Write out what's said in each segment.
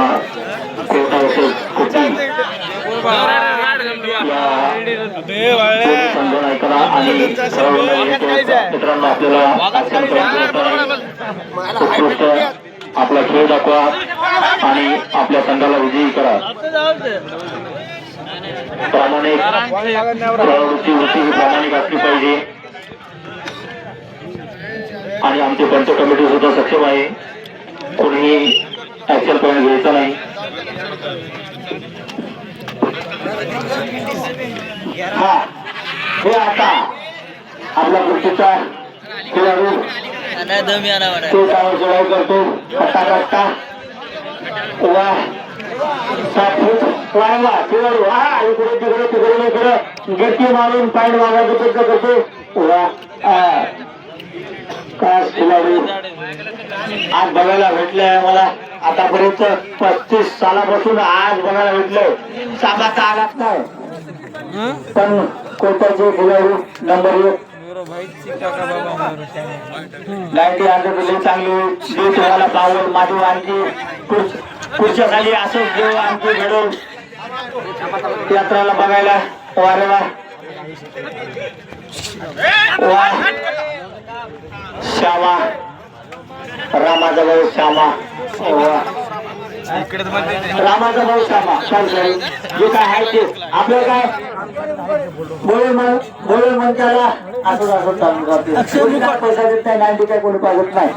मा- मित्रांनो आपल्याला आपला खेळ दाखवा आणि आपल्या संघाला विजयी करा. प्रामाणिक प्रवृत्ती वृत्ती ही प्रामाणिक असली पाहिजे आणि आमची पंच कमिटी सुद्धा सक्षम आहे कोणीही ऍक्शन पॉईंट घ्यायचा नाही. हा हे आता आपल्या गोष्टीचा खेळाडू. दम याला करतो. कट्टा कट्टा वा सात फूट वा खेळाडू. हा इकडे तिकडे तिकडे इकडे. गट्टी मारून पाय मागायचं प्रयत्न करतो. वा काय खेळाडू. आज बघायला भेटलंय मला आतापर्यंत पस्तीस सालापासून आज बघायला भेटलं. सामाचा आघात नाही? पण कोणत्याचे खेळाडू नंबर एक? लाईटी आणलं दिले चांगली देव तुम्हाला पावलं माझी आणखी खुर्च- खुर्च्या खाली असंच देव आणखी घडवून यात्राला बघायला. वारे वा. श्यामा. रामाचा भाऊ श्यामा. रामाचा भाऊ श्यामा सॉरी जे काय आहे ते. आपलं काय? बोळे मन बोळे मन त्याला. असं असं चालू करते पैसा देत नाही नाईन्टी काय कोणी पाहिजेत नाही.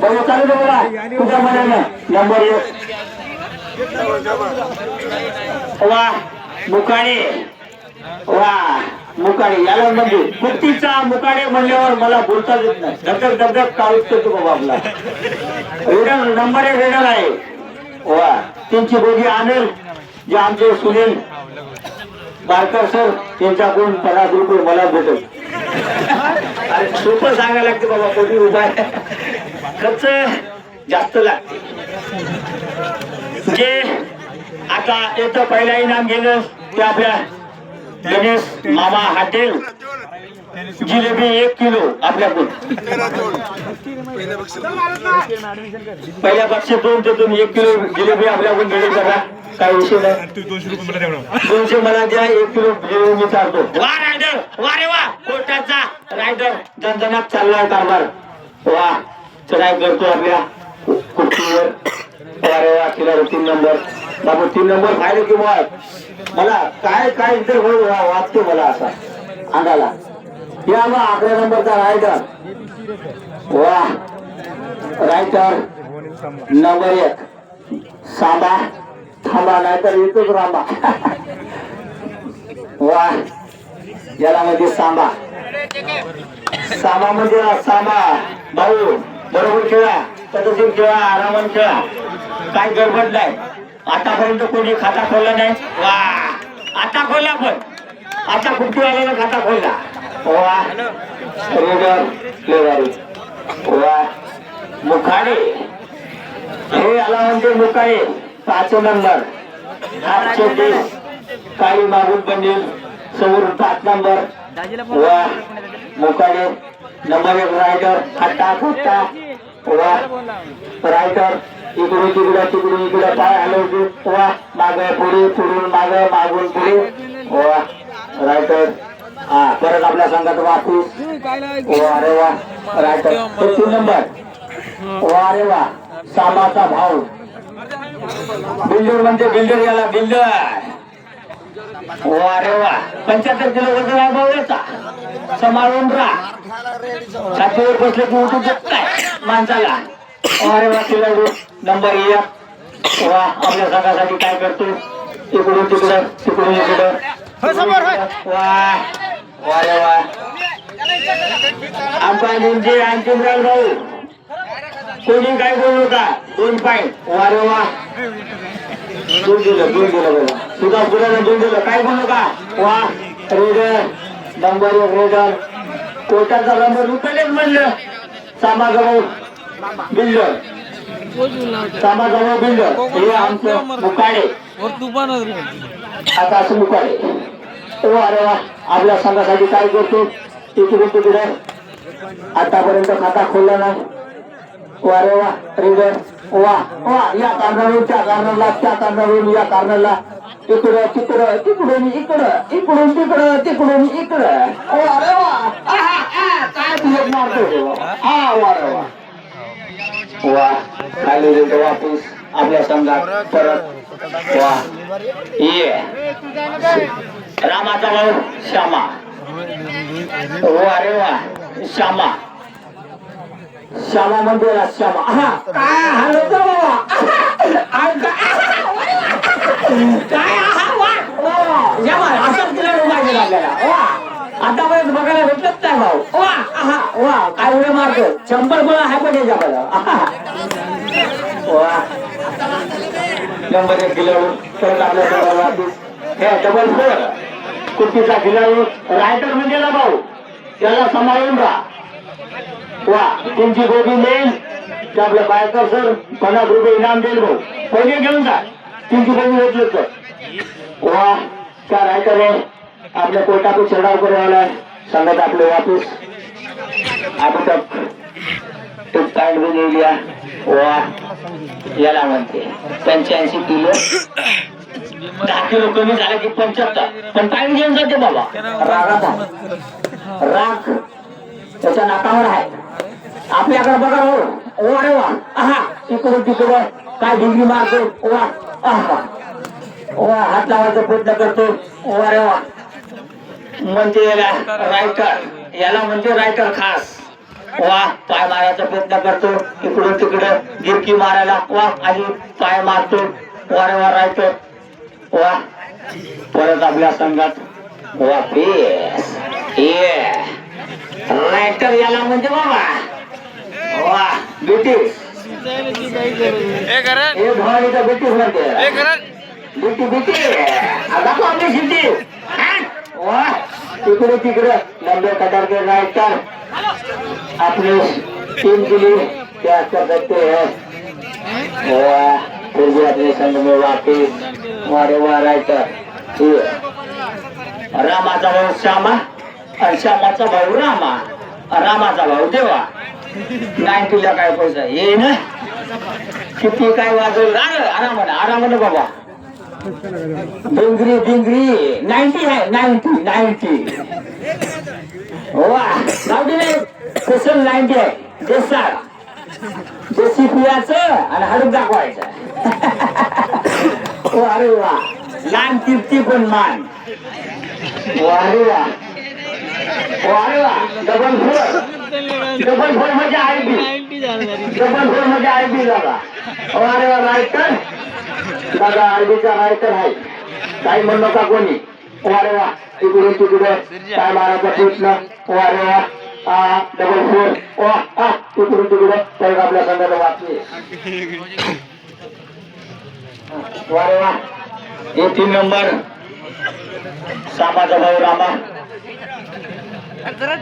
बरोबर चालू दे बोला तुझ्या मनानं. नंबर एक. वा मुकाडे वा. मुकाडे याला म्हणजे कुट्टीचा मुकाडे म्हणल्यावर मला बोलता येत नाही. धगधग धगधग काळूच तो बाबा आपला रेडल नंबर एक रेडल आहे. वा त्यांची बोगी आनंद जे आमचे सुनील बारकर सर त्यांचा गुण पन्नास रुपये मला भेटेल. अरे सोपं सांगायला लागते बाबा कोणी उभा खर्च जास्त लागते. जे आता येतं पहिला इनाम गेलं ते आपल्या गणेश मामा हॉटेल जिलेबी एक किलो आपल्याकडून. पहिल्या पक्षी दोन ते दोन एक किलो जिलेबी आपल्याकडून गेली करा काय विषय नाही. दोनशे मला द्या एक किलो जिलेबी मी चालतो वा रायडर! वा रे वा! कोर्टाचा रायडर! दणदणात चाललाय कारभार. वा चढाई करतो आपल्या कुर्तीवर वा रे वा किलो तीन नंबर. बाबू तीन नंबर खायला की मला काय काय इतर होईल वा- वाटतो मला असा अंगाला. या मग अकरा नंबरचा रायडर वा. रायटर नंबर एक. सांबा. थांबा नाहीतर येतोच रांबा. वा. याला म्हणजे सांबा. सामा म्हणजे सामा भाऊ बरोबर खेळा तसं खेळा आरामात खेळा. काय गडबड नाही आतापर्यंत कोणी खाता खोलला नाही? वा. आता खोलला पण. आता कुठीवाल्यानं खाता खोलला. वा. वा. मुखाडे. हे आला म्हणजे मुकाळे पाच नंबर. आठशे तीस काळी मागून बनेल समोर पाच नंबर. वा. मुकाळे नंबर एक रायडर खट्टा खट्टा वा. रायडर इकडून तिकडं तिकडून इकडं पाय आलो वा माग पुढे पुढून माग मागून पुढे. वा रायटर. हा परत आपल्या संघात वाहतू वा रे वा रायटर. तीन नंबर. वा रे वा सामाचा भाऊ. बिल्डर म्हणजे बिल्डर याला बिल्डर. वा रे वा पंच्याहत्तर किलो वजन आहे भाऊ याचा. सांभाळून राहा. छातीवर बसले की उठू देत नाही माणसाला. वा रे वा खेळाडू नंबर एक. वा आपल्या संघासाठी काय करतो? इकडून तिकडं तिकडून इकडं. वा वा रे वा. आमचा म्हणजे अंतिम भाऊ. कोणी काय बोलू का? दोन पॉईंट वा रे वा. दोन दिलं दोन दिलं बघा तुझा पुरानं दोन दिलं. काय बोलू का? वा रेडर. नंबर एक रेडर. कोर्टाचा नंबर उचलेच म्हणलं. सामागभाऊ बिल्डर. सामागभाऊ हे आमचं मुकाडे. आता असं मुकाडे. ओ अरे वा आपल्या संघासाठी काय करतो? तिकडे तिकडे आतापर्यंत खाता खोलला नाही. वा रे वा रिव्हर वा वा या कारणावरून त्या कारणाला त्या कारणावरून या कारणाला. इकडं तिकडं तिकडून इकडं इकडून तिकडं तिकडून इकडं. वा. रे वा काय मारतो? हा वा रे वा. वा. खाली गेलो वापस. आपल्या संघात परत. वा. ये. रामाचा भाऊ श्यामा. वा रे वा. श्यामा. श्यामा मंदिरात श्यामा. हा काय हलवतो बाबा? काय काय वा, असंच तिला पाहिजे आपल्याला. वा. आतापर्यंत बघायला भेटलंच नाही भाऊ. वा. वा काय उड्या मारतो शंभर गोळा आहे पण याच्यामध्ये आहा. वा. नंबर एक किलो परत आपल्या डबल हे डबल फोर कुर्तीचा खिलाडू रायटर म्हणजे ना भाऊ त्याला सांभाळून राहा. वा तुमची गोबी देईल ते आपल्या बायकर सर पन्नास रुपये इनाम देईल भाऊ. पहिले घेऊन जा. तुमची गोबी घेतलं तर. वा त्या रायटर आहे आपल्या कोर्टातून चढाव करायला सांगत आपले वापस. आता तक तो पॅन्ट भी नाही लिया वा. याला म्हणते. पंच्याऐंशी किलो. दहा किलो कमी झाला की पंच्याहत्तर. पण टाइम घेऊन जाते बाबा. रागात आहे राग त्याच्या नाकावर आहे. आपल्याकडे बघा हो. ओ अरे वा. आहा. इकडून तिकडं काय डिग्री मारतो. वा. आहा. वा. हात लावायचा प्रयत्न करतो. ओ अरे वा. म्हणते याला रायटर. याला म्हणते रायटर खास. वा पाय मारायचा प्रयत्न करतो. इकडून तिकडं गिरकी मारायला. वा आणि पाय मारतो. वा रे वा. रायटर वा परत आपल्या संघात. वा पेस ये रायटर याला म्हणजे बाबा. वा हे भवानीचा ब्रिटिश म्हणते बिटी दाखव आपली शिट्टी वा. तिकडे तिकडे लंबे कतार के रायटर अपनी टीम के लिए क्या कर सकते हैं फिर हो, भी अपने संघ में वापिस वारे वाह रायटर रामाचा भाऊ श्यामा आणि श्यामाचा भाऊ रामा. रामाचा भाऊ देवा. नाही तुझ्या काय पैसा? ये ना? किती काय वाजवलं? अरे आरामानं आरामानं बाबा. डिंगरी डिंगरी नाईन्टी आहे नाईन्टी नाईन्टी वा स्पेशल नाईन्टी आहे. देसाळ. देशी पियाचं आणि हडूक दाखवायचं. अरे वा. लहान किर्ती पण मान. अरे वा. अरे वा. डबल फोर डबल फोर म्हणजे आय बी डबल फोर म्हणजे आय बी ओ अरे वा रायटर दादा आयबीचा रायटर आहे काही म्हणू नका कोणी वारे वा इकडून तिकडे काय मारायचा प्रश्न वारे वा आ डबल फोर वा आ इकडून तिकडे तर आपल्या संघाला वाचले वारे वा हे तीन नंबर सामाचा भाऊ रामा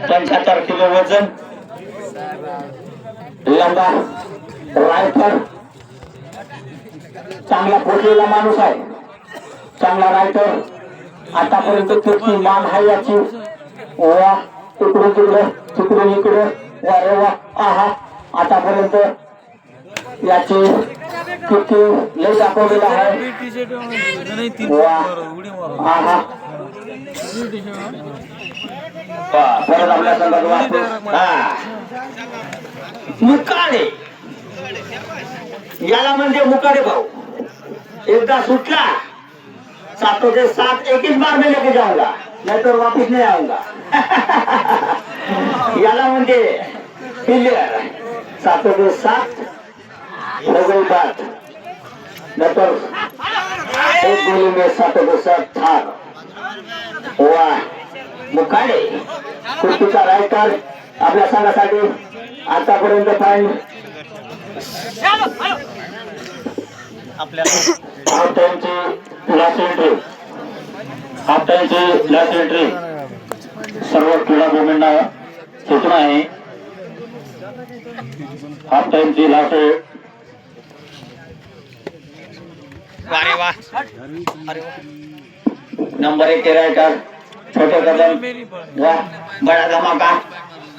पंच्याहत्तर किलो वजन लंबा रायफल चांगला पोचलेला माणूस आहे. चांगला रायटर आतापर्यंत त्याची मान आहे याची. वा तिकडून तिकडं तिकडून इकडं. वा रे वा आहा. आतापर्यंत याची किती लय दाखवलेला आहे. वा आहा. परत आपल्या संदर्भात वापस हा. याला म्हणजे मुकाडे भाऊ. एकदा सुटला सातों के साथ एक ही बार में लेके जाऊंगा नहीं तो वापिस नहीं आऊंगा. याला म्हणजे क्लियर सातों के साथ हो बात नहीं तो एक गोली में सातों के साथ ठार. हुआ मुकाडे. कुर्तीचा रायकर आपल्या संघासाठी आतापर्यंत फाईन सर्व सूचना आहे. हाफ टाइमची लास्ट वा. नंबर एक रायटर छोटे कदम. वाह बड़ा धमाका.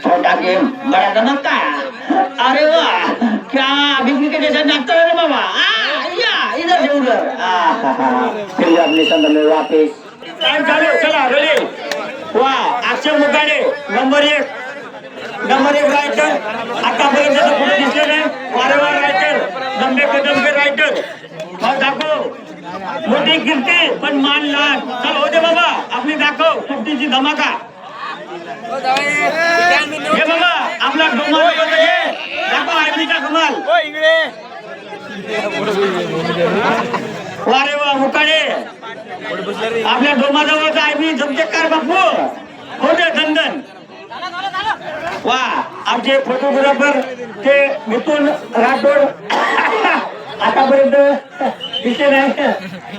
छोटा गेम बड़ा धमाका. अरे वाह क्या अभी के जैसा नाचता है बाबा. हा, हा. फिर अपने संग में वापस टाइम चालू चला रेडी वाह अक्षय मुकाडे नंबर एक नंबर एक रायटर आतापर्यंत कुठे दिसले नाही वारंवार रायटर लंबे कदम के रायटर मग दाखव मोठी कीर्ती पण मान लहान चल होते बाबा आपली दाखव कुट्टीची धमाका हे बाबा आपला डोमा हे दाखव आर्मीचा कमाल वारे वा मुकाडे आपल्या मी आर्मी जमतेकार बापू? होते चंदन वा आमचे फोटोग्राफर ते मिथून राठोड. आतापर्यंत दिसले नाही.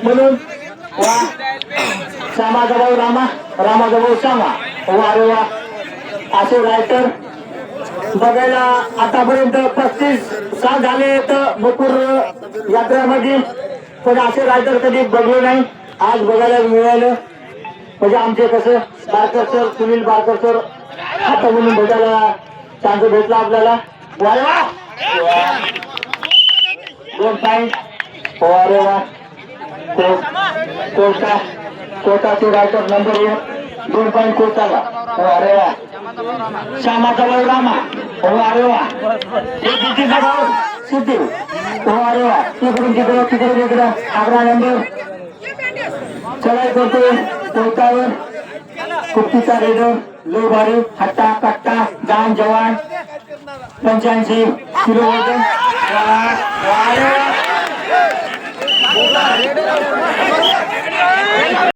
म्हणून वा. श्यामाजवळ रामा रामाजवळ श्यामा. वा रे वा. असे रायटर बघायला आतापर्यंत पस्तीस साल झाले तर मपूर यात्रामध्ये पण असे रायटर कधी बघले नाही. आज बघायला मिळालं. म्हणजे आमचे कसं बारकर सर सुनील बारकर सर आता म्हणून बघायला चान्स भेटला आपल्याला. वारे वा. दोन पॉईंट वारे हो, वा. कोटा कोटाचे रायटर नंबर एक दोन पॉईंट कोटाला हो, अरे वा. श्यामाचा भाऊ रामा. हो अरे वा. सिद्धीचा भाऊ. सिद्धी हो अरे वा. तिकडून तिकडं तिकडे. तिकडं आग्रा नंबर चढाई करतोय कोर्टावर कुट्टीचा रेडर लो भारी. हट्टा कट्टा. जान जवान. पंच्याऐंशी. किलो वजन. वा, वा.